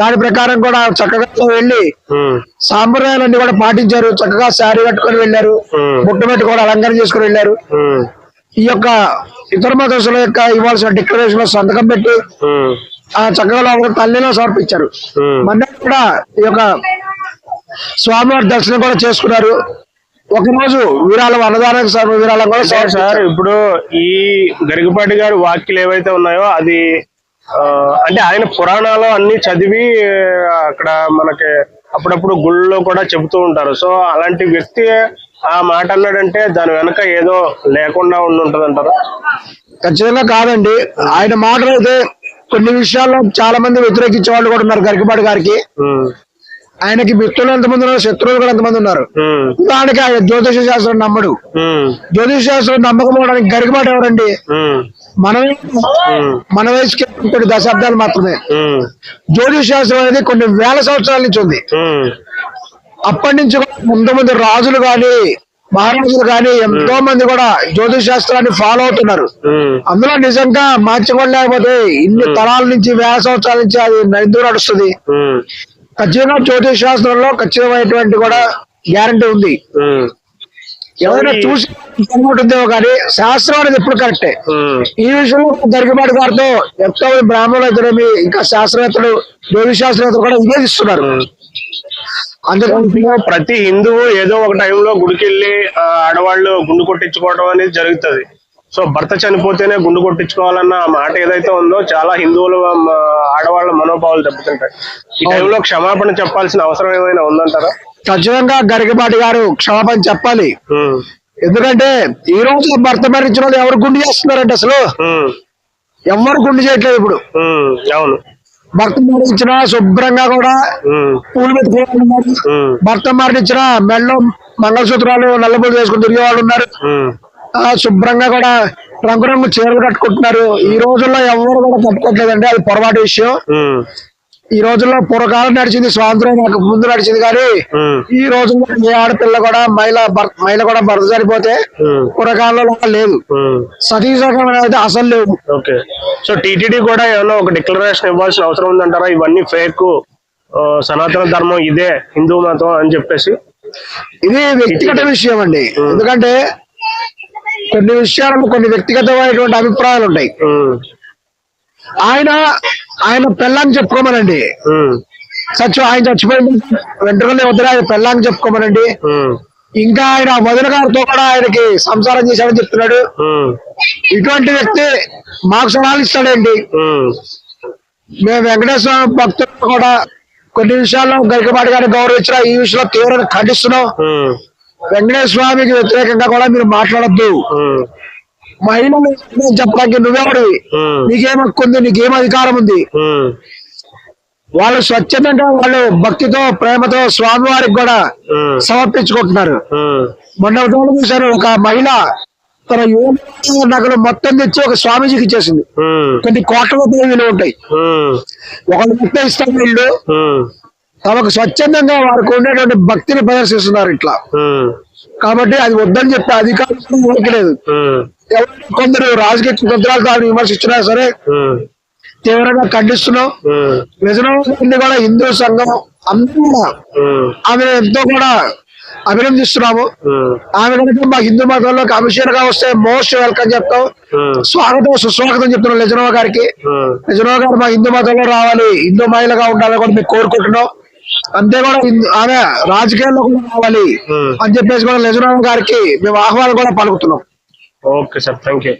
దాని ప్రకారం కూడా చక్కగా వెళ్ళి ఉమ్, సాంప్రదాయాలన్నీ కూడా పాటించారు. చక్కగా శారీ కట్టుకొని వెళ్ళారు. ఉమ్, బుట్ట పెట్టుకొని అలంకరణ చేసుకుని వెళ్ళారు. ఈ యొక్క ఇతర మతస్థుల యొక్క ఇవ్వాల్సిన డిక్లరేషన్లో సంతకం పెట్టి ఆ చక్కగా లోపల తల్లిలో సమర్పించారు. మన కూడా ఈ యొక్క స్వామివారి దర్శనం కూడా చేసుకున్నారు. ఒకరోజు వీరాల అన్నదానం సభ విరాళం కూడా. సార్ ఇప్పుడు ఈ గరికపాటి గారి వాక్యలు ఏవైతే ఉన్నాయో అది అంటే ఆయన పురాణాలు అన్ని చదివి అక్కడ మనకి అప్పుడప్పుడు గుళ్ళలో కూడా చెబుతూ ఉంటారు. సో అలాంటి వ్యక్తి ఆ మాట అన్నాడంటే దాని వెనక ఏదో లేకుండా ఉండి ఉంటది అంటారా ఖచ్చితంగా కాదండి. ఆయన మాటలు అయితే కొన్ని విషయాల్లో చాలా మంది వ్యతిరేకించే వాళ్ళు కూడా ఉన్నారు గరికపాటి గారికి. ఆయనకి మిత్రులు ఎంతమంది ఉన్నారు? శత్రువులు కూడా ఎంతమంది ఉన్నారు? ఉదాహరణకి ఆయన జ్యోతిష శాస్త్రం నమ్మడు. జ్యోతిష శాస్త్రం నమ్మకపోవడానికి గరికపాటి ఎవరండి? మన మన వయసుకి కొన్ని దశాబ్దాలు మాత్రమే. జ్యోతిష శాస్త్రం అనేది కొన్ని వేల సంవత్సరాల నుంచి ఉంది. అప్పటి నుంచి కూడా ముందు ముందు రాజులు గాని మహారాజులు గాని ఎంతో మంది కూడా జ్యోతిష శాస్త్రాన్ని ఫాలో అవుతున్నారు. అందులో నిజంగా మార్చడం లేకపోతే ఇన్ని తరాల నుంచి వేల సంవత్సరాల నుంచి అది నైద్యం నడుస్తుంది. ఖచ్చితంగా జ్యోతిష శాస్త్రంలో ఖచ్చితమైనటువంటి కూడా గ్యారంటీ ఉంది. ఎవరైనా చూసి ఉంటుందేమో కానీ శాస్త్రం అనేది ఎప్పుడు కరెక్టే. ఈ విషయంలో గరికపాటి గారితో ఎంతో బ్రాహ్మణులు ఇద్దరేమి ఇంకా శాస్త్రవేత్తలు జ్యోతిష శాస్త్రవేత్తలు కూడా ఇదే ఇస్తున్నారు. అందుకని ప్రతి హిందువు ఏదో ఒక టైంలో గుడికి వెళ్ళి ఆ, ఆడవాళ్ళు గుండు కొట్టించుకోవడం అనేది జరుగుతుంది. సో భర్త చనిపోతేనే గుండు కొట్టించుకోవాలన్న మాట ఏదైతే ఉందో చాలా హిందువులు మ, ఆడవాళ్ళ మనోభావాలు దెబ్బతింటాయి. ఈ టైంలో క్షమాపణ చెప్పాల్సిన అవసరం ఏమైనా ఉందంటారా? ఖచ్చితంగా గరికపాటి గారు క్షమాపణ చెప్పాలి. ఎందుకంటే ఈ రోజు భర్త మరణించిన వాళ్ళు ఎవరు గుండు చేస్తున్నారంటే అసలు? ఎవరు గుండు చేయట్లేదు ఇప్పుడు? అవును. భర్త మరణించిన శుభ్రంగా కూడా పూలు పెట్టుకునే ఉన్నారు. ఉమ్, భర్త మరణించిన మెడలో మంగళసూత్రాలు నల్లబూలు వేసుకుని తిరిగే వాళ్ళు ఉన్నారు. శుభ్రంగా కూడా రంగురంగు చీరలు కట్టుకుంటున్నారు. ఈ రోజుల్లో ఎవరు కూడా కట్టుకోవట్లేదండి అది పొరపాటు విషయం. ఈ రోజుల్లో పూర్వకాలం నడిచింది స్వాతంత్రం నాకు ముందు నడిచింది కానీ ఈ రోజుల్లో ఏ ఆడపిల్ల కూడా మహిళ మహిళ కూడా భర్త చనిపోతే పూర్వకాలంలో లేదు. ఉమ్. సతీ సగం అనేది అసలు ఓకే. సో టీటీడీ కూడా ఏమైనా ఒక డిక్లరేషన్ ఇవ్వాల్సిన అవసరం ఉందంటారా? ఇవన్నీ ఫేక్ సనాతన ధర్మం ఇదే హిందూ మతం అని చెప్పేసి? ఇది వ్యక్తిగత విషయం అండి. ఎందుకంటే కొన్ని విషయాలలో కొన్ని వ్యక్తిగతమైనటువంటి అభిప్రాయాలు ఉంటాయి. ఆయన ఆయన పెళ్ళాన్ని చెప్పుకోమనండి. సచ్చు ఆయన చచ్చిపోయింది. వెంట్రుకలే వద్దురా ఆయన పెళ్ళాన్ని చెప్పుకోమనండి. ఇంకా ఆయన వదిన గారితో కూడా ఆయనకి సంసారం చేశాడని చెప్తున్నాడు. ఇటువంటి వ్యక్తి మాకు సలహాలు ఇస్తాడండి. మేము వెంకటేశ్వర భక్తులు కూడా కొన్ని విషయాల్లో గరికపాటి గారిని గౌరవించిన ఈ విషయంలో తీవ్రంగా ఖండిస్తున్నాం. వెంకటేశ్వర స్వామికి వ్యతిరేకంగా కూడా మీరు మాట్లాడద్దు. మహిళలు చెప్పడానికి నువ్వెవడివి నీకేం హక్కు ఉంది? నీకేం అధికారం ఉంది? వాళ్ళు స్వచ్ఛందంగా వాళ్ళు భక్తితో ప్రేమతో స్వామివారికి కూడా ఉమ్, సమర్పించుకుంటున్నారు. మొన్న చూశాను ఒక మహిళ తన యువ నగలు మొత్తం తెచ్చి ఒక స్వామీజీకి ఇచ్చేసింది. కొన్ని కోట్ల రూపాయలు విలువ ఉంటాయి. ఒకళ్ళు మొత్తం ఇస్తారు వీళ్ళు తమకు స్వచ్ఛందంగా వారికి ఉండేటువంటి భక్తిని ప్రదర్శిస్తున్నారు ఇట్లా. కాబట్టి అది వద్దని చెప్పే అధికారం కూడా ఎవరికి లేదు. ఉమ్, ఎవరు కొందరు రాజకీయ కుతంత్రాలతో ఆమె విమర్శించినా సరే తీవ్రంగా ఖండిస్తున్నాం. నిజామాబాద్ కూడా హిందూ సంఘం అందరూ కూడా ఆమె ఎంతో కూడా అభినందిస్తున్నాము. ఆమె కనుక మా హిందూ మతంలో కమిషనర్గా వస్తే మోస్ట్ వెల్కమ్ చెప్తాం. స్వాగతం సుస్వాగతం చెప్తున్నాం నిజనవ గారికి. నిజనవ గారు మా హిందూ మతంలో రావాలి హిందూ మహిళగా ఉండాలని కూడా మేము కోరుకుంటున్నాం. అంతే కూడా ఆమె రాజకీయాల్లో కూడా రావాలి ఉమ్. అని చెప్పేసి కూడా నిజనవ గారికి మేము ఆహ్వానం కూడా పలుకుతున్నాం ఓకే సార్ థ్యాంక్ యూ